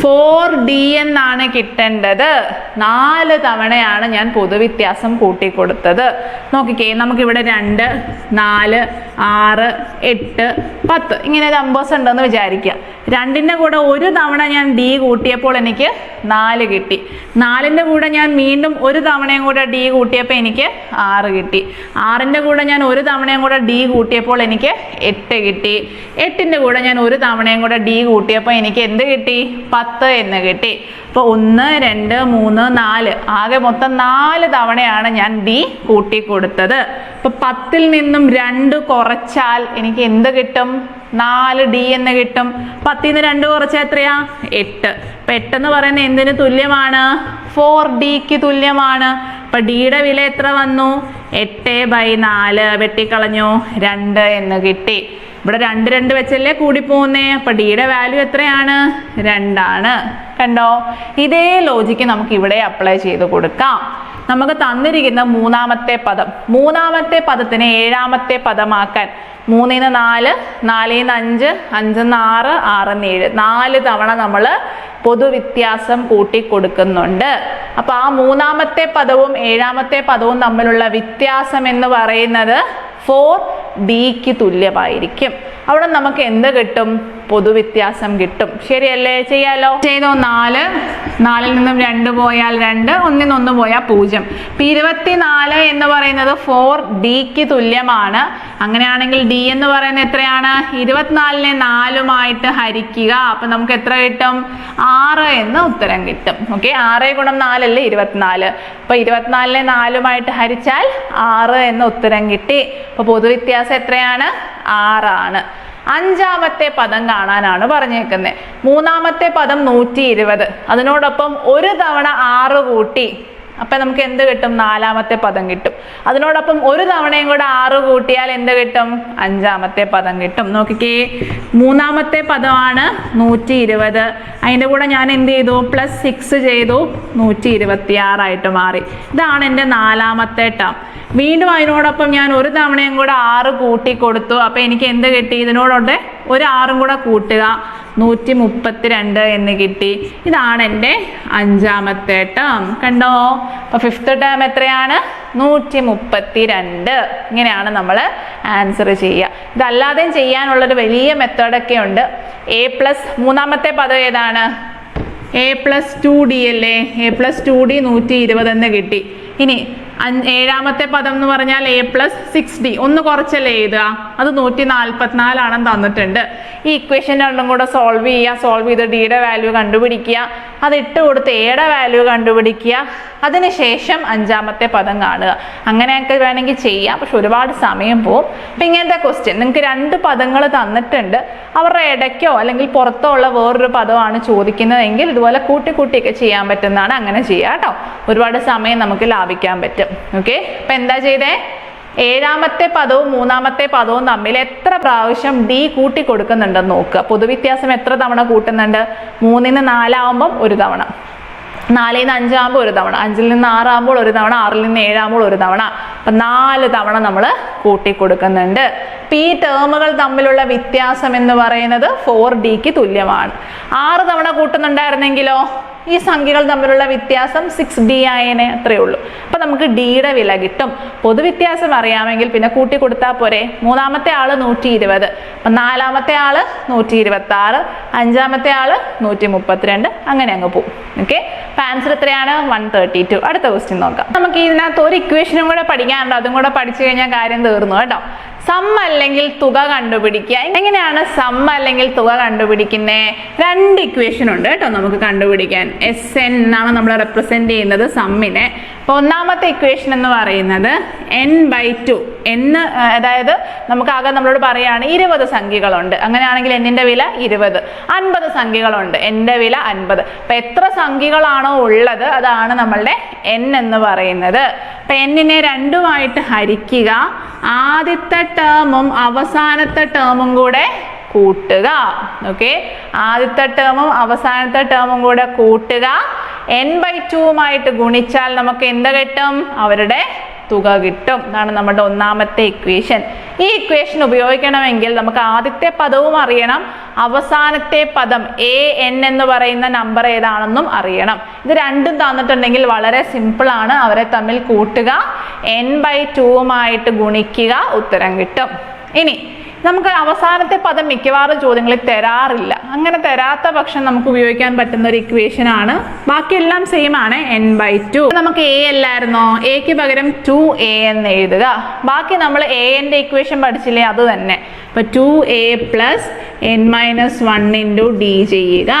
ഫോർ ഡി എന്നാണ് കിട്ടേണ്ടത്. നാല് തവണയാണ് ഞാൻ പൊതുവ്യത്യാസം കൂട്ടിക്കൊടുത്തത്. നോക്കിക്കേ നമുക്കിവിടെ രണ്ട് നാല് ആറ് എട്ട് പത്ത്. ഇങ്ങനെ ഒരു നമ്പേഴ്സ് ഉണ്ടെന്ന് വിചാരിക്കുക രണ്ടിന്റെ കൂടെ ഒരു തവണ ഞാൻ ഡി കൂട്ടിയപ്പോൾ എനിക്ക് നാല് കിട്ടി. നാലിന്റെ കൂടെ ഞാൻ വീണ്ടും ഒരു തവണയും കൂടെ ഡി കൂട്ടിയപ്പോൾ എനിക്ക് ആറ് കിട്ടി. ആറിന്റെ കൂടെ ഞാൻ ഒരു തവണയും കൂടെ ഡി കൂട്ടിയപ്പോൾ എനിക്ക് എട്ട് കിട്ടി. എട്ടിന്റെ കൂടെ ഞാൻ ഒരു തവണയും കൂടെ ഡി കൂട്ടിയപ്പോൾ എനിക്ക് എന്ത് കിട്ടി? പത്ത് എന്ന് കിട്ടി. അപ്പോൾ ഒന്ന് രണ്ട് മൂന്ന് നാല്. ആകെ മൊത്തം നാല് തവണയാണ് ഞാൻ ഡി കൂട്ടി കൊടുത്തത് അപ്പോൾ പത്തിൽ നിന്നും രണ്ട് കുറച്ചാൽ എനിക്ക് എന്ത് കിട്ടും? നാല് ഡി എന്ന് കിട്ടും. പത്തിൽ നിന്ന് രണ്ട് കുറച്ചാൽ എത്രയാ? എട്ട്. അപ്പം എട്ടെന്ന് പറയുന്നത് എന്തിന് തുല്യമാണ്? ഫോർ ഡിക്ക് തുല്യമാണ്. അപ്പം ഡിയുടെ വില എത്ര വന്നു? എട്ട് ബൈ നാല്. വെട്ടിക്കളഞ്ഞു. രണ്ട് എന്ന് കിട്ടി. ഇവിടെ രണ്ട് രണ്ട് വെച്ചല്ലേ കൂടി പോകുന്നേ അപ്പൊ ഡിയുടെ വാല്യൂ എത്രയാണ്? രണ്ടാണ്. കണ്ടോ? ഇതേ ലോജിക്ക് നമുക്ക് ഇവിടെ അപ്ലൈ ചെയ്ത് കൊടുക്കാം. നമുക്ക് തന്നിരിക്കുന്ന മൂന്നാമത്തെ പദം. മൂന്നാമത്തെ പദത്തിനെ ഏഴാമത്തെ പദമാക്കാൻ. മൂന്നിന്ന് നാല് നാലിന്ന് അഞ്ച് അഞ്ചിന്ന് ആറ് ആറിന്ന് ഏഴ്. നാല് തവണ നമ്മൾ പൊതുവ്യത്യാസം കൂട്ടി കൊടുക്കുന്നുണ്ട് അപ്പൊ ആ മൂന്നാമത്തെ പദവും ഏഴാമത്തെ പദവും തമ്മിലുള്ള വ്യത്യാസം എന്ന് പറയുന്നത് ഫോർ ബിക്ക് തുല്യമായിരിക്കും. അവിടെ നമുക്ക് എന്ത് കിട്ടും? പൊതുവ്യത്യാസം കിട്ടും. ശരിയല്ലേ? ചെയ്യാലോ? ചെയ്തോ നാല്. നാലിൽ നിന്നും രണ്ട് പോയാൽ രണ്ട്. ഒന്നിൽ നിന്ന് പോയാൽ പൂജ്യം. ഇപ്പം ഇരുപത്തിനാല് എന്ന് പറയുന്നത് ഫോർ ഡിക്ക് തുല്യമാണ്. അങ്ങനെയാണെങ്കിൽ ഡി എന്ന് പറയുന്നത് എത്രയാണ്? ഇരുപത്തിനാലിനെ നാലുമായിട്ട് ഹരിക്കുക. അപ്പം നമുക്ക് എത്ര കിട്ടും? ആറ് എന്ന് ഉത്തരം കിട്ടും. ഓക്കെ ആറ് ഗുണം നാലല്ലേ? ഇരുപത്തിനാല്. അപ്പം ഇരുപത്തിനാലിനെ നാലുമായിട്ട് ഹരിച്ചാൽ ആറ് എന്ന് ഉത്തരം കിട്ടി. അപ്പോൾ പൊതുവ്യത്യാസം എത്രയാണ്? ആറാണ്. അഞ്ചാമത്തെ പദം കാണാനാണ് പറഞ്ഞേക്കുന്നത് മൂന്നാമത്തെ പദം നൂറ്റി ഇരുപത് അതിനോടൊപ്പം ഒരു തവണ ആറ് കൂട്ടി. അപ്പം നമുക്ക് എന്ത് കിട്ടും? നാലാമത്തെ പദം കിട്ടും. അതിനോടൊപ്പം ഒരു തവണയും കൂടെ ആറ് കൂട്ടിയാൽ എന്ത് കിട്ടും? അഞ്ചാമത്തെ പദം കിട്ടും. നോക്കിക്കേ. മൂന്നാമത്തെ പദമാണ് നൂറ്റി ഇരുപത് അതിന്റെ കൂടെ ഞാൻ എന്ത് ചെയ്തു? പ്ലസ് സിക്സ് ചെയ്തു. നൂറ്റി ഇരുപത്തി ആറായിട്ട് മാറി. ഇതാണ് എന്റെ നാലാമത്തെ ടേം. വീണ്ടും അതിനോടൊപ്പം ഞാൻ ഒരു തവണയും കൂടെ ആറ് കൂട്ടി കൊടുത്തു. അപ്പം എനിക്ക് എന്ത് കിട്ടി? ഇതിനോടൊണ്ട് ഒരു ആറും കൂടെ കൂട്ടുക. നൂറ്റി മുപ്പത്തിരണ്ട് എന്ന് കിട്ടി. ഇതാണ് എന്റെ അഞ്ചാമത്തെ ടേം കണ്ടോ? അപ്പോൾ ഫിഫ്ത്ത് ടേം എത്രയാണ്? നൂറ്റി മുപ്പത്തി രണ്ട് ഇങ്ങനെയാണ് നമ്മൾ ആൻസർ ചെയ്യുക. ഇതല്ലാതെയും ചെയ്യാനുള്ളൊരു വലിയ മെത്തേഡൊക്കെ ഉണ്ട്. എ പ്ലസ് മൂന്നാമത്തെ പദം ഏതാണ്? എ പ്ലസ് ടു ഡി അല്ലേ? എ പ്ലസ് ടു ഡി നൂറ്റി ഇരുപത് എന്ന് കിട്ടി. ഇനി ഏഴാമത്തെ പദം എന്ന് പറഞ്ഞാൽ എ പ്ലസ് സിക്സ് ഡി ഒന്ന് കുറച്ചല്ലേ എഴുതുക? അത് നൂറ്റി നാൽപ്പത്തിനാലാണെന്ന് തന്നിട്ടുണ്ട്. ഈ ഇക്വേഷൻ രണ്ടും കൂടെ സോൾവ് ചെയ്യുക സോൾവ് ചെയ്ത് ഡിയുടെ വാല്യൂ കണ്ടുപിടിക്കുക അത് ഇട്ട് കൊടുത്ത് എയുടെ വാല്യൂ കണ്ടുപിടിക്കുക അതിനുശേഷം അഞ്ചാമത്തെ പദം കാണുക. അങ്ങനെയൊക്കെ വേണമെങ്കിൽ ചെയ്യാം പക്ഷെ ഒരുപാട് സമയം പോവും. അപ്പം ഇങ്ങനത്തെ ക്വസ്റ്റ്യൻ നിങ്ങൾക്ക് രണ്ട് പദങ്ങൾ തന്നിട്ടുണ്ട്. അവരുടെ ഇടയ്ക്കോ അല്ലെങ്കിൽ പുറത്തോ ഉള്ള വേറൊരു പദമാണ് ചോദിക്കുന്നതെങ്കിൽ ഇതുപോലെ കൂട്ടി കൂട്ടിയൊക്കെ ചെയ്യാൻ പറ്റുന്നതാണ്. അങ്ങനെ ചെയ്യുക കേട്ടോ. ഒരുപാട് സമയം നമുക്ക് ലാഭിക്കാൻ പറ്റും. ഓക്കെ അപ്പം എന്താ ചെയ്തേ? ഏഴാമത്തെ പദവും മൂന്നാമത്തെ പദവും തമ്മിൽ എത്ര പ്രാവശ്യം ഡി കൂട്ടി കൊടുക്കുന്നുണ്ടെന്ന് നോക്കുക. പൊതുവ്യത്യാസം എത്ര തവണ കൂട്ടുന്നുണ്ട്? മൂന്നിന് നാലാവുമ്പം ഒരു തവണ. നാലിൽ നിന്ന് അഞ്ചാകുമ്പോൾ ഒരു തവണ. അഞ്ചിൽ നിന്ന് ആറാകുമ്പോൾ ഒരു തവണ. ആറിൽ നിന്ന് ഏഴാകുമ്പോൾ ഒരു തവണ. അപ്പം നാല് തവണ നമ്മൾ കൂട്ടി കൊടുക്കുന്നുണ്ട് അപ്പം ഈ ടേമുകൾ തമ്മിലുള്ള വ്യത്യാസം എന്ന് പറയുന്നത് ഫോർ ഡിക്ക് തുല്യമാണ്. ആറ് തവണ കൂട്ടുന്നുണ്ടായിരുന്നെങ്കിലോ? ഈ സംഖ്യകൾ തമ്മിലുള്ള വ്യത്യാസം സിക്സ് ഡി ആയനെ അത്രയേ ഉള്ളൂ. അപ്പം നമുക്ക് ഡിയുടെ വില കിട്ടും. പൊതുവ്യത്യാസം അറിയാമെങ്കിൽ പിന്നെ കൂട്ടി കൊടുത്താൽ പോരെ. മൂന്നാമത്തെ ആൾ നൂറ്റി ഇരുപത് അപ്പം നാലാമത്തെ ആൾ നൂറ്റി ഇരുപത്തി ആറ് അഞ്ചാമത്തെ ആൾ നൂറ്റി മുപ്പത്തിരണ്ട് അങ്ങനെ അങ്ങ് പോകും ഓക്കെ ആൻസർ എത്രയാണ്? വൺ തേർട്ടി ടു അടുത്ത ക്വസ്റ്റ്യൻ നോക്കാം. നമുക്ക് ഇതിനകത്ത് ഒരു ഇക്വേഷനും കൂടെ പഠിക്കാനുണ്ട്. അതും കൂടെ പഠിച്ചു കഴിഞ്ഞാൽ കാര്യം തീർന്നു കേട്ടോ. സം അല്ലെങ്കിൽ തുക കണ്ടുപിടിക്കുക. എങ്ങനെയാണ് സം അല്ലെങ്കിൽ തുക കണ്ടുപിടിക്കുന്നത് രണ്ട് ഇക്വേഷൻ ഉണ്ട് കേട്ടോ നമുക്ക് കണ്ടുപിടിക്കാൻ. എസ് എൻ എന്നാണ് നമ്മൾ റെപ്രസെന്റ് ചെയ്യുന്നത് സമ്മിനെ അപ്പോൾ ഒന്നാമത്തെ ഇക്വേഷൻ എന്ന് പറയുന്നത് എൻ ബൈ ടു എന്ന് അതായത് നമുക്കാകെ നമ്മളോട് പറയുകയാണ് ഇരുപത് സംഖ്യകളുണ്ട്. അങ്ങനെയാണെങ്കിൽ എന്നിന്റെ വില ഇരുപത്. അൻപത് സംഖ്യകളുണ്ട്. എന്റെ വില അൻപത്. അപ്പം എത്ര സംഖ്യകളാണോ ഉള്ളത് അതാണ് നമ്മളുടെ എൻ എന്ന് പറയുന്നത്. അപ്പം എന്നിനെ രണ്ടുമായിട്ട് ഹരിക്കുക. ആദ്യത്തെ ടേമും അവസാനത്തെ ടേമും കൂടെ കൂട്ടുക. ഓക്കെ ആദ്യത്തെ ടേമും അവസാനത്തെ ടേമും കൂടെ കൂട്ടുക. എൻ ബൈ ടുവുമായിട്ട് ഗുണിച്ചാൽ നമുക്ക് എന്ത് കിട്ടും? അവരുടെ തുക കിട്ടും. എന്നാണ് നമ്മുടെ ഒന്നാമത്തെ ഇക്വേഷൻ ഈ ഇക്വേഷൻ ഉപയോഗിക്കണമെങ്കിൽ നമുക്ക് ആദ്യത്തെ പദവും അറിയണം. അവസാനത്തെ പദം എ എൻ എന്ന് പറയുന്ന നമ്പർ ഏതാണെന്നും അറിയണം. ഇത് രണ്ടും തന്നിട്ടുണ്ടെങ്കിൽ വളരെ സിമ്പിൾ ആണ്. അവരെ തമ്മിൽ കൂട്ടുക. എൻ ബൈ ടുവുമായിട്ട് ഗുണിക്കുക. ഉത്തരം കിട്ടും. ഇനി നമുക്ക് അവസാനത്തെ പദം മിക്കവാറും ചോദ്യങ്ങളിൽ തരാറില്ല. അങ്ങനെ തരാത്ത പക്ഷം നമുക്ക് ഉപയോഗിക്കാൻ പറ്റുന്ന ഒരു ഇക്വേഷൻ ആണ്. ബാക്കിയെല്ലാം സെയിം ആണ് എൻ ബൈ ടു നമുക്ക് എ അല്ലായിരുന്നോ? എക്ക് പകരം ടു എ എന്ന് എഴുതുക. ബാക്കി നമ്മൾ എ എന്റെ ഇക്വേഷൻ പഠിച്ചില്ലേ? അത് തന്നെ. അപ്പൊ two a plus n minus one into d ചെയ്യുക.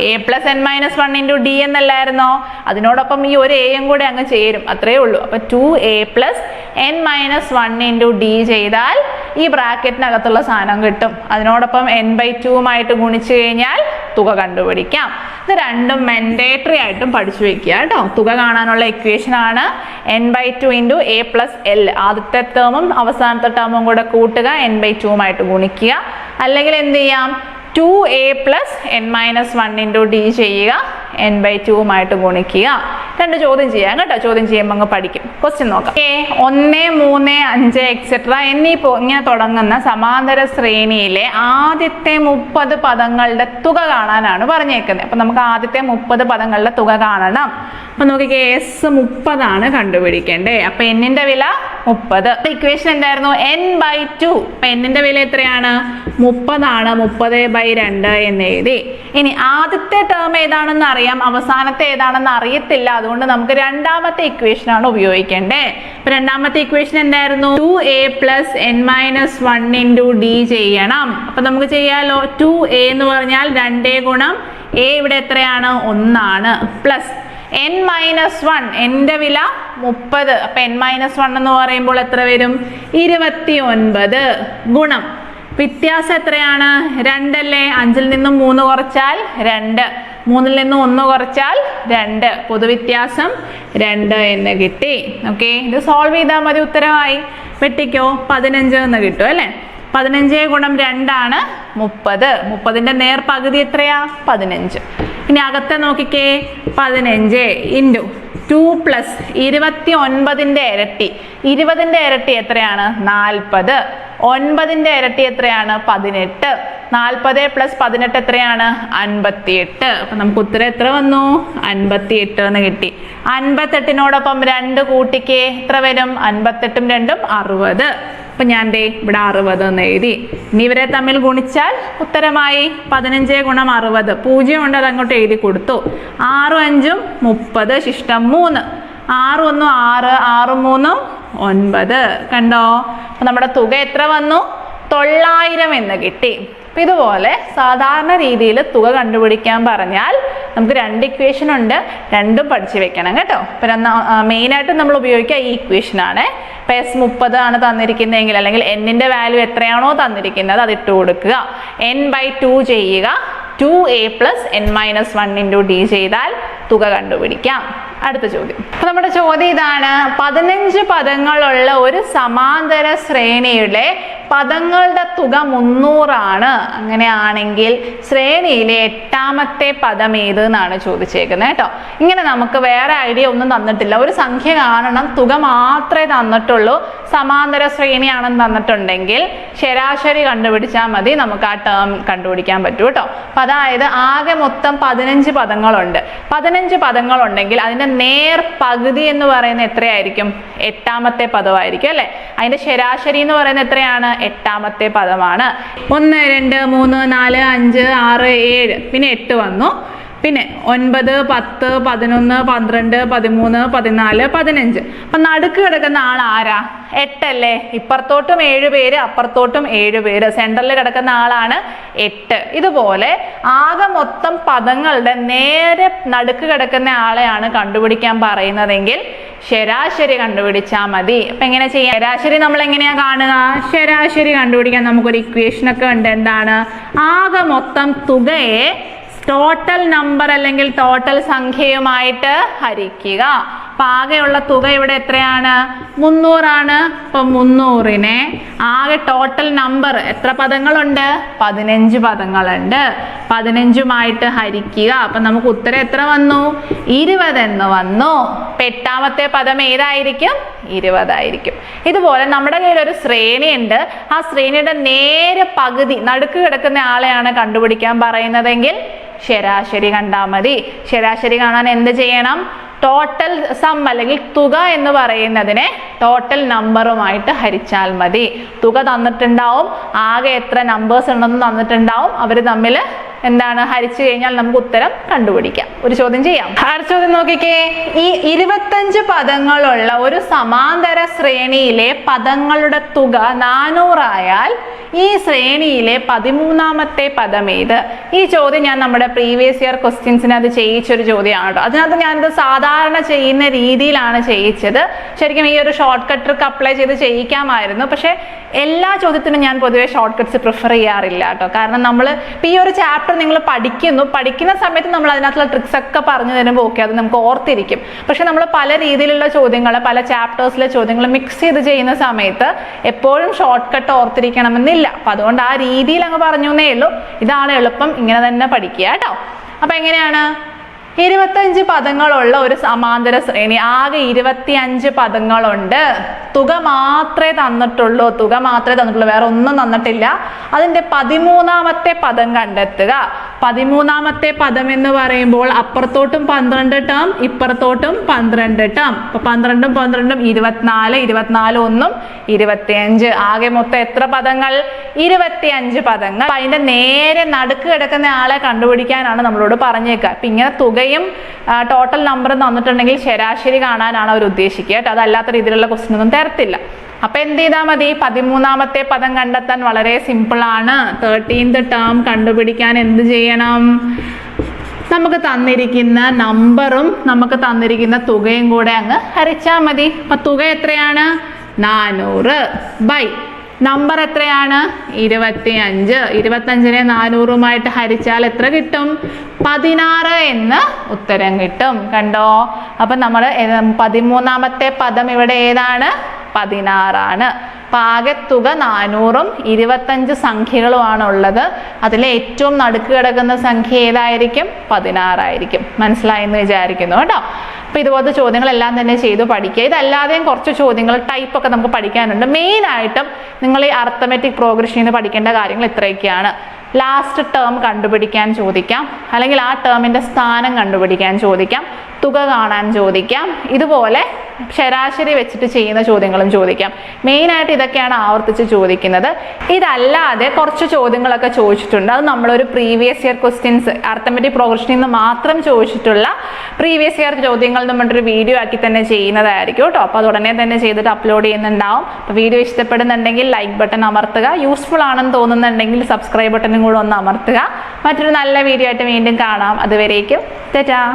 A plus n minus one into d എന്നല്ലായിരുന്നോ? അതിനോടൊപ്പം ഈ ഒരു എയും കൂടെ അങ്ങ് ചേരും. അത്രയേ ഉള്ളൂ. അപ്പം two a plus n minus one into d ചെയ്താൽ ഈ ബ്രാക്കറ്റിനകത്തുള്ള സാധനം കിട്ടും. അതിനോടൊപ്പം എൻ ബൈ ടുവുമായിട്ട് ഗുണിച്ചു കഴിഞ്ഞാൽ തുക കണ്ടുപിടിക്കാം. ഇത് രണ്ടും മെൻഡേറ്ററി ആയിട്ടും പഠിച്ചു വെക്കുക കേട്ടോ. തുക കാണാനുള്ള ഇക്വേഷൻ ആണ് n by two into a plus l ആദ്യത്തെ ടേമും അവസാനത്തെ ടേമും കൂടെ കൂട്ടുക. എൻ ബൈ ടുവുമായിട്ട് ഗുണിക്കുക. അല്ലെങ്കിൽ എന്ത് ചെയ്യാം? Two a plus n minus one into d ചെയ്യുക. എൻ ബൈ ടുവുമായിട്ട് ഗുണിക്കുക. രണ്ട് ചോദ്യം ചെയ്യാം കേട്ടോ. ചോദ്യം ചെയ്യുമ്പോൾ അങ്ങ് പഠിക്കും. ക്വസ്റ്റ്യൻ നോക്കാം. ഏ ഒന്ന് മൂന്ന് അഞ്ച് എക്സെട്ര എന്നീ ഇങ്ങനെ തുടങ്ങുന്ന സമാന്തര ശ്രേണിയിലെ ആദ്യത്തെ മുപ്പത് പദങ്ങളുടെ തുക കാണാനാണ് പറഞ്ഞേക്കുന്നത്. അപ്പൊ നമുക്ക് ആദ്യത്തെ മുപ്പത് പദങ്ങളുടെ തുക കാണണം. അപ്പൊ നോക്കിക്കേ എസ് മുപ്പതാണ് കണ്ടുപിടിക്കേണ്ടേ. അപ്പൊ എന്നിന്റെ വില മുപ്പത്. ഇക്വേഷൻ എന്തായിരുന്നു? എൻ ബൈ ടു അപ്പൊ എന്നിന്റെ വില എത്രയാണ്? മുപ്പതാണ്. മുപ്പത് ബൈ രണ്ട് എന്ന് എഴുതി. ഇനി ആദ്യത്തെ ടേം ഏതാണെന്ന് അറിയാം അവസാനത്തെ ഏതാണെന്ന് അറിയത്തില്ല. അതുകൊണ്ട് നമുക്ക് രണ്ടാമത്തെ ഇക്വേഷൻ ആണ് ഉപയോഗിക്കേണ്ടേ. അപ്പൊ രണ്ടാമത്തെ ഇക്വേഷൻ എന്തായിരുന്നു? Two a plus n minus one into d ചെയ്യണം. അപ്പൊ നമുക്ക് ചെയ്യാലോ? ടു എ എന്ന് പറഞ്ഞാൽ രണ്ടേ ഗുണം എ ഇവിടെ എത്രയാണ്? ഒന്നാണ്. പ്ലസ് എൻ മൈനസ് വൺ എന്റെ വില മുപ്പത്. അപ്പൊ എൻ മൈനസ് വൺ എന്ന് പറയുമ്പോൾ എത്ര വരും? ഇരുപത്തി ഒൻപത് ഗുണം. വ്യത്യാസം എത്രയാണ്? രണ്ടല്ലേ അഞ്ചിൽ നിന്നും മൂന്ന് കുറച്ചാൽ രണ്ട്. മൂന്നിൽ നിന്ന് ഒന്ന് കുറച്ചാൽ രണ്ട്. പൊതുവ്യത്യാസം രണ്ട് എന്ന് കിട്ടി. ഓക്കെ ഇത് സോൾവ് ചെയ്താൽ മതി ഉത്തരമായി. വെട്ടിക്കോ. പതിനഞ്ച് എന്ന് കിട്ടും അല്ലേ? പതിനഞ്ച് ഗുണം രണ്ടാണ് മുപ്പത്. മുപ്പതിന്റെ നേർ പകുതി എത്രയാ? പതിനഞ്ച്. ഇനി അകത്തെ നോക്കിക്കേ. പതിനഞ്ച് ഇന്റു ടു പ്ലസ് ഇരുപത്തി ഒൻപതിന്റെ ഇരട്ടി. ഇരുപതിന്റെ ഇരട്ടി എത്രയാണ്? നാൽപ്പത്. ഒൻപതിന്റെ ഇരട്ടി എത്രയാണ്? പതിനെട്ട്. നാൽപ്പത് പ്ലസ് പതിനെട്ട് എത്രയാണ്? അൻപത്തിയെട്ട്. അപ്പം നമുക്ക് ഉത്തരം എത്ര വന്നു? അൻപത്തിയെട്ട് എന്ന് കിട്ടി. അൻപത്തെട്ടിനോടൊപ്പം രണ്ട് കൂട്ടിക്ക് എത്ര വരും? അൻപത്തെട്ടും രണ്ടും അറുപത്. അപ്പം ഞാൻ ദേ ഇവിടെ അറുപത് എന്ന് എഴുതി. ഇനി ഇവരെ തമ്മിൽ ഗുണിച്ചാൽ ഉത്തരമായി പതിനഞ്ച് ഗുണം അറുപത്. പൂജ്യം ഉണ്ട് അതങ്ങോട്ട് എഴുതി കൊടുത്തു. ആറും അഞ്ചും മുപ്പത് ശിഷ്ടം മൂന്ന്. ആറ് ഒന്നും ആറ് ആറ് മൂന്നും ഒൻപത്. കണ്ടോ? അപ്പൊ നമ്മുടെ തുക എത്ര വന്നു? തൊള്ളായിരം എന്ന് കിട്ടി. അപ്പൊ ഇതുപോലെ സാധാരണ രീതിയിൽ തുക കണ്ടുപിടിക്കാൻ പറഞ്ഞാൽ നമുക്ക് രണ്ട് ഇക്വേഷൻ ഉണ്ട് രണ്ടും പഠിച്ചു വെക്കണം കേട്ടോ. മെയിൻ മെയിനായിട്ട് നമ്മൾ ഉപയോഗിക്കുക ഈ ഇക്വേഷനാണ് ഇപ്പം എസ് മുപ്പത് ആണ് തന്നിരിക്കുന്നതെങ്കിൽ അല്ലെങ്കിൽ എന്നിന്റെ വാല്യൂ എത്രയാണോ തന്നിരിക്കുന്നത് അത് ഇട്ട് കൊടുക്കുക. എൻ ബൈ ടു ചെയ്യുക. Two a plus n minus one into d ചെയ്താൽ തുക കണ്ടുപിടിക്കാം. അടുത്ത ചോദ്യം. അപ്പൊ നമ്മുടെ ചോദ്യം ഇതാണ്. പതിനഞ്ച് പദങ്ങളുള്ള ഒരു സമാന്തര ശ്രേണിയുടെ പദങ്ങളുടെ തുക മുന്നൂറാണ്. അങ്ങനെയാണെങ്കിൽ ശ്രേണിയിലെ എട്ടാമത്തെ പദം ഏത് എന്നാണ് ചോദിച്ചേക്കുന്നത് കേട്ടോ. ഇങ്ങനെ നമുക്ക് വേറെ ഐഡിയ ഒന്നും തന്നിട്ടില്ല. ഒരു സംഖ്യ കാണണം. തുക മാത്രമേ തന്നിട്ടുള്ളൂ. സമാന്തര ശ്രേണിയാണെന്ന് തന്നിട്ടുണ്ടെങ്കിൽ ശരാശരി കണ്ടുപിടിച്ചാൽ മതി. നമുക്ക് ആ ടേം കണ്ടുപിടിക്കാൻ പറ്റൂ കേട്ടോ. അപ്പൊ അതായത് ആകെ മൊത്തം പതിനഞ്ച് പദങ്ങളുണ്ട്. പതിനഞ്ച് പദങ്ങളുണ്ടെങ്കിൽ അതിന്റെ നേർ പകുതി എന്ന് പറയുന്നത് എത്രയായിരിക്കും? എട്ടാമത്തെ പദമായിരിക്കും അല്ലേ? അതിന്റെ ശരാശരി എന്ന് പറയുന്നത് എത്രയാണ്? എട്ടാമത്തെ പദമാണ്. ഒന്ന് രണ്ട് മൂന്ന് നാല് അഞ്ച് ആറ് ഏഴ്. പിന്നെ എട്ട് വന്നു. പിന്നെ ഒൻപത് പത്ത് പതിനൊന്ന് പന്ത്രണ്ട് പതിമൂന്ന് പതിനാല് പതിനഞ്ച്. അപ്പം നടുക്ക് കിടക്കുന്ന ആൾ ആരാ? എട്ടല്ലേ? ഇപ്പുറത്തോട്ടും ഏഴ് പേര് അപ്പുറത്തോട്ടും ഏഴ് പേര്. സെന്ററിൽ കിടക്കുന്ന ആളാണ് എട്ട്. ഇതുപോലെ ആകെ മൊത്തം പദങ്ങളുടെ നേരെ നടുക്ക് കിടക്കുന്ന ആളെയാണ് കണ്ടുപിടിക്കാൻ പറയുന്നതെങ്കിൽ ശരാശരി കണ്ടുപിടിച്ചാൽ മതി. അപ്പം എങ്ങനെ ചെയ്യാം? ശരാശരി നമ്മൾ എങ്ങനെയാ കാണുക? ശരാശരി കണ്ടുപിടിക്കാൻ നമുക്കൊരു ഇക്വേഷനൊക്കെ ഉണ്ട്. എന്താണ്? ആകെ മൊത്തം തുകയെ ടോട്ടൽ നമ്പർ അല്ലെങ്കിൽ ടോട്ടൽ സംഖ്യയുമായിട്ട് ഹരിക്കുക. അപ്പൊ ആകെയുള്ള തുക ഇവിടെ എത്രയാണ്? മുന്നൂറാണ്. അപ്പൊ മുന്നൂറിനെ ആകെ ടോട്ടൽ നമ്പർ എത്ര പദങ്ങളുണ്ട്? പതിനഞ്ച് പദങ്ങളുണ്ട്. പതിനഞ്ചുമായിട്ട് ഹരിക്കുക. അപ്പൊ നമുക്ക് ഉത്തരം എത്ര വന്നു? ഇരുപത് എന്ന് വന്നു. പെട്ടാമത്തെ എട്ടാമത്തെ പദം ഏതായിരിക്കും? ഇരുപതായിരിക്കും. ഇതുപോലെ നമ്മുടെ കയ്യിൽ ഒരു ശ്രേണിയുണ്ട്. ആ ശ്രേണിയുടെ നേരെ പകുതി നടുക്ക് കിടക്കുന്ന ആളെയാണ് കണ്ടുപിടിക്കാൻ പറയുന്നതെങ്കിൽ ശരാശരി കണ്ടാൽ മതി. ശരാശരി കാണാൻ എന്ത് ചെയ്യണം? ടോട്ടൽ സം അല്ലെങ്കിൽ തുക എന്ന് പറയുന്നതിനെ ടോട്ടൽ നമ്പറുമായിട്ട് ഹരിച്ചാൽ മതി. തുക തന്നിട്ടുണ്ടാവും. ആകെ എത്ര നമ്പേഴ്സ് ഉണ്ടെന്ന് തന്നിട്ടുണ്ടാവും. അവർ തമ്മിൽ എന്താണ് ഹരിച്ചു കഴിഞ്ഞാൽ നമുക്ക് ഉത്തരം കണ്ടുപിടിക്കാം. ഒരു ചോദ്യം ചെയ്യാം. അടുത്ത ചോദ്യം നോക്കിക്കേ. ഈ ഇരുപത്തഞ്ച് പദങ്ങളുള്ള ഒരു സമാന്തര ശ്രേണിയിലെ പദങ്ങളുടെ തുക നാനൂറായാൽ ഈ ശ്രേണിയിലെ പതിമൂന്നാമത്തെ പദം ഏത്? ഈ ചോദ്യം ഞാൻ നമ്മുടെ പ്രീവിയസ് ഇയർ ക്വസ്റ്റ്യൻസിന് അത് ചെയ്യിച്ചൊരു ചോദ്യമാണ് കേട്ടോ അതിനകത്ത് ഞാനിത് സാധാരണ ചെയ്യുന്ന രീതിയിലാണ് ചെയ്യിച്ചത്. ശരിക്കും ഈ ഒരു ഷോർട്ട് കട്ട് ട്രിക്ക് അപ്ലൈ ചെയ്ത് ചെയ്യിക്കാമായിരുന്നു. പക്ഷേ എല്ലാ ചോദ്യത്തിനും ഞാൻ പൊതുവെ ഷോർട്ട് കട്ട്സ് പ്രിഫർ ചെയ്യാറില്ല കേട്ടോ. കാരണം നമ്മൾ ഈ ഒരു ചാപ്റ്റർ നിങ്ങൾ പഠിക്കുന്നു. പഠിക്കുന്ന സമയത്ത് നമ്മൾ അതിനകത്തുള്ള ട്രിക്സ് ഒക്കെ പറഞ്ഞു തരുമ്പോൾ ഓക്കെ അത് നമുക്ക് ഓർത്തിരിക്കും. പക്ഷെ നമ്മൾ പല രീതിയിലുള്ള ചോദ്യങ്ങൾ പല ചാപ്റ്റേഴ്സിലെ ചോദ്യങ്ങൾ മിക്സ് ചെയ്ത് ചെയ്യുന്ന സമയത്ത് എപ്പോഴും ഷോർട്ട് കട്ട് ഓർത്തിരിക്കണമെന്നില്ല. അപ്പൊ അതുകൊണ്ട് ആ രീതിയിൽ അങ്ങ് പറഞ്ഞു എന്നേ ഉള്ളൂ. ഇതാണ് എളുപ്പം ഇങ്ങനെ തന്നെ പഠിക്കുക കേട്ടോ. അപ്പൊ എങ്ങനെയാണ്? ഇരുപത്തഞ്ച് പദങ്ങളുള്ള ഒരു സമാന്തര ശ്രേണി. ആകെ ഇരുപത്തിയഞ്ച് പദങ്ങളുണ്ട്. തുക മാത്രമേ തന്നിട്ടുള്ളൂ. തുക മാത്രമേ തന്നിട്ടുള്ളൂ. വേറെ ഒന്നും തന്നിട്ടില്ല. അതിന്റെ പതിമൂന്നാമത്തെ പദം കണ്ടെത്തുക. പതിമൂന്നാമത്തെ പദം എന്ന് പറയുമ്പോൾ അപ്പുറത്തോട്ടും പന്ത്രണ്ട് ടേം ഇപ്പുറത്തോട്ടും പന്ത്രണ്ട് ടേം അപ്പൊ പന്ത്രണ്ടും പന്ത്രണ്ടും ഇരുപത്തിനാല് ഇരുപത്തിനാല് ഒന്നും ഇരുപത്തിയഞ്ച്. ആകെ മൊത്തം എത്ര പദങ്ങൾ? ഇരുപത്തിയഞ്ച് പദങ്ങൾ. അതിന്റെ നേരെ നടുക്ക് കിടക്കുന്ന ആളെ കണ്ടുപിടിക്കാനാണ് നമ്മളോട് പറഞ്ഞേക്കുക. അപ്പൊ ഇങ്ങനെ തുകയും ടോട്ടൽ നമ്പർ തന്നിട്ടുണ്ടെങ്കിൽ ശരാശരി കാണാനാണ് അവർ ഉദ്ദേശിക്കുക കേട്ടോ. അതല്ലാത്ത രീതിയിലുള്ള ക്വസ്റ്റ്യൻ ഒന്നും തരത്തില്ല. അപ്പൊ എന്ത് ചെയ്താൽ മതി? പതിമൂന്നാമത്തെ പദം കണ്ടെത്താൻ വളരെ സിമ്പിൾ ആണ്. തേർട്ടീൻത് ടേം കണ്ടുപിടിക്കാൻ എന്ത് ചെയ്യണം? നമുക്ക് തന്നിരിക്കുന്ന നമ്പറും നമുക്ക് തന്നിരിക്കുന്ന തുകയും കൂടെ അങ്ങ് ഹരിച്ചാൽ മതി. അപ്പൊ തുക എത്രയാണ്? നാനൂറ്. ബൈ നമ്പർ എത്രയാണ്? ഇരുപത്തി അഞ്ച് ഇരുപത്തഞ്ചിനെ നാനൂറുമായിട്ട് ഹരിച്ചാൽ എത്ര കിട്ടും? പതിനാറ് എന്ന് ഉത്തരം കിട്ടും. കണ്ടോ? അപ്പൊ നമ്മൾ പതിമൂന്നാമത്തെ പദം ഇവിടെ ഏതാണ്? പതിനാറാണ്. പാകത്തുക നാനൂറും ഇരുപത്തഞ്ച് സംഖ്യകളുമാണ് ഉള്ളത് അതിലെ ഏറ്റവും നടുക്ക് കിടക്കുന്ന സംഖ്യ ഏതായിരിക്കും? പതിനാറായിരിക്കും. മനസ്സിലായെന്ന് വിചാരിക്കുന്നു കേട്ടോ. അപ്പോൾ ഇതുപോലത്തെ ചോദ്യങ്ങളെല്ലാം തന്നെ ചെയ്തു പഠിക്കുക. ഇതല്ലാതെയും കുറച്ച് ചോദ്യങ്ങൾ ടൈപ്പ് ഒക്കെ നമുക്ക് പഠിക്കാനുണ്ട്. മെയിൻ ആയിട്ടും നിങ്ങൾ ഈ അർത്ഥമെറ്റിക് പ്രോഗ്രഷനിൽ പഠിക്കേണ്ട കാര്യങ്ങൾ ഇത്രയൊക്കെയാണ്. ലാസ്റ്റ് ടേം കണ്ടുപിടിക്കാൻ ചോദിക്കാം. അല്ലെങ്കിൽ ആ ടേമിന്റെ സ്ഥാനം കണ്ടുപിടിക്കാൻ ചോദിക്കാം. തുക കാണാൻ ചോദിക്കാം. ഇതുപോലെ ശരാശരി വെച്ചിട്ട് ചെയ്യുന്ന ചോദ്യങ്ങളും ചോദിക്കാം. മെയിൻ ആയിട്ട് ഇതൊക്കെയാണ് ആവർത്തിച്ച് ചോദിക്കുന്നത്. ഇതല്ലാതെ കുറച്ച് ചോദ്യങ്ങളൊക്കെ ചോദിച്ചിട്ടുണ്ട്. അത് നമ്മളൊരു പ്രീവിയസ് ഇയർ ക്വസ്റ്റ്യൻസ് അർത്ഥമെറ്റിക് പ്രോഗ്രഷനിൽ നിന്ന് മാത്രം ചോദിച്ചിട്ടുള്ള പ്രീവിയസ് ഇയർ ചോദ്യങ്ങൾ നമ്മളൊരു വീഡിയോ ആക്കി തന്നെ ചെയ്യുന്നതായിരിക്കും കേട്ടോ. അപ്പോൾ അത് ഉടനെ തന്നെ ചെയ്തിട്ട് അപ്ലോഡ് ചെയ്യുന്നുണ്ടാവും. അപ്പോൾ വീഡിയോ ഇഷ്ടപ്പെടുന്നുണ്ടെങ്കിൽ ലൈക്ക് ബട്ടൺ അമർത്തുക. യൂസ്ഫുൾ ആണെന്ന് തോന്നുന്നുണ്ടെങ്കിൽ സബ്സ്ക്രൈബ് കൂടെ ഒന്ന് അമർത്തുക. മറ്റൊരു നല്ല വീഡിയോ ആയിട്ട് വീണ്ടും കാണാം. അതുവരേക്കും. തെറ്റാ